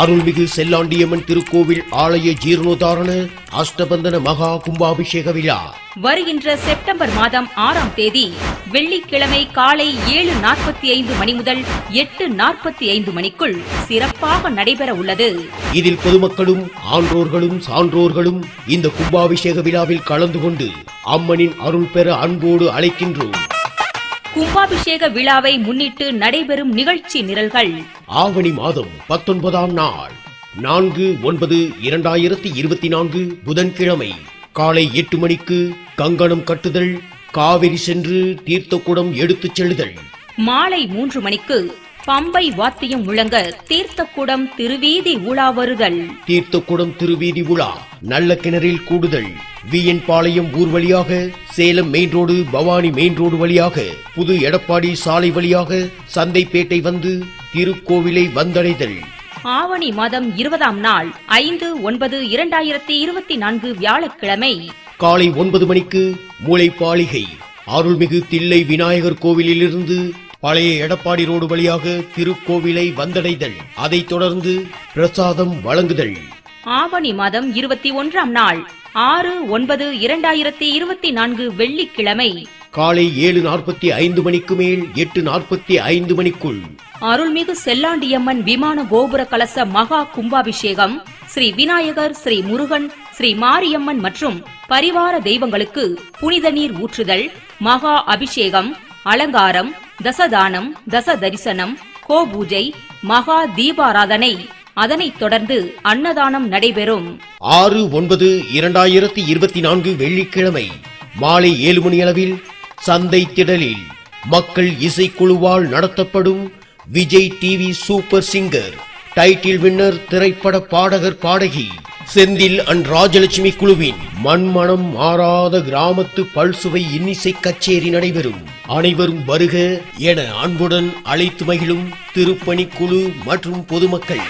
அருள்மிகு செல்லாண்டியம்மன் திருக்கோவில் ஆலய ஜீர்ணோதாரண அஷ்டபந்தன மகா கும்பாபிஷேக விழா. வருகின்ற செப்டம்பர் மாதம் ஆறாம் தேதி வெள்ளிக்கிழமை காலை ஏழு நாற்பத்தி ஐந்து மணி முதல் எட்டு நாற்பத்தி ஐந்து மணிக்குள் சிறப்பாக நடைபெற உள்ளது. இதில் பொதுமக்களும் ஆன்றோர்களும் சான்றோர்களும் இந்த கும்பாபிஷேக விழாவில் கலந்து கொண்டு அம்மனின் அருள் பெற அன்போடு அழைக்கின்றோம். கும்பாபிஷேக விழாவை முன்னிட்டு நடைபெறும் நிகழ்ச்சி நிரல்கள். ஆவணி மாதம் பத்தொன்பதாம் நாள் நான்கு ஒன்பது இரண்டாயிரத்தி இருபத்தி நான்கு புதன்கிழமை காலை எட்டு மணிக்கு கங்கணம் கட்டுதல் காவிரி சென்று தீர்த்தக்குடம் எடுத்துச் செல்லுதல். மாலை மூன்று மணிக்கு பம்பை வாத்தியம் முழங்க தீர்த்தக்குடம் திருவீதி உலா வருதல். தீர்த்தக்குடம் திருவீதி உலா நல்ல கிணறில் கூடுதல். விஎன் பாளையம் ஊர் வழியாக Salem main road Bhavani main road வழியாக புது எடப்பாடி சாலை வழியாக சந்தைப்பேட்டை வந்து திருக்கோவிலை வந்தடைதல். ஆவணி மாதம் இருபதாம் நாள் ஐந்து ஒன்பது இரண்டாயிரத்தி இருபத்தி நான்கு வியாழக்கிழமை. காலை ஒன்பது மணிக்கு மூளைப்பாளிகை அருள்மிகு தில்லை விநாயகர் கோவிலிலிருந்து பழைய எடப்பாடி ரோடு வழியாக திருக்கோவிலை வந்தடைதல். அதைத் தொடர்ந்து பிரசாதம் வழங்குதல். ஆவணி மாதம் இருபத்தி ஒன்றாம் நாள் ஆறு ஒன்பது இரண்டாயிரத்தி இருபத்தி நான்கு வெள்ளிக்கிழமை. காலை ஏழு நாற்பத்தி ஐந்து மணிக்கு மேல் எட்டு நாற்பத்தி ஐந்து மணிக்குள். அருள்மிகு செல்லாண்டியம்மன் விமான கோபுர கலச மகா கும்பாபிஷேகம் ஸ்ரீ விநாயகர் ஸ்ரீ முருகன் ஸ்ரீ மாரியம்மன் மற்றும் பரிவார தெய்வங்களுக்கு புனித நீர் ஊற்றுதல் மகா அபிஷேகம் அலங்காரம் தசதானம் தச தரிசனம் கோபூஜை மகா தீபாராதனை. அதனைத் தொடர்ந்து அன்னதானம் நடைபெறும். ஆறு ஒன்பது இரண்டாயிரத்தி இருபத்தி நான்கு வெள்ளிக்கிழமை மாலை ஏழு மணி அளவில் சந்தை திடலில் மக்கள் இசைக்குழுவால் நடத்தப்படும் Vijay TV super singer title winner திரைப்பட பாடகர் பாடகி செந்தில் அண்ட் ராஜலட்சுமி குழுவின் மண்மனம் மாறாத கிராமத்து பல்சுவை இன்னிசை கச்சேரி நடைபெறும். அனைவரும் வருக என அன்புடன் அழைத்து மகிழும் திருப்பணிக்குழு மற்றும் பொதுமக்கள்.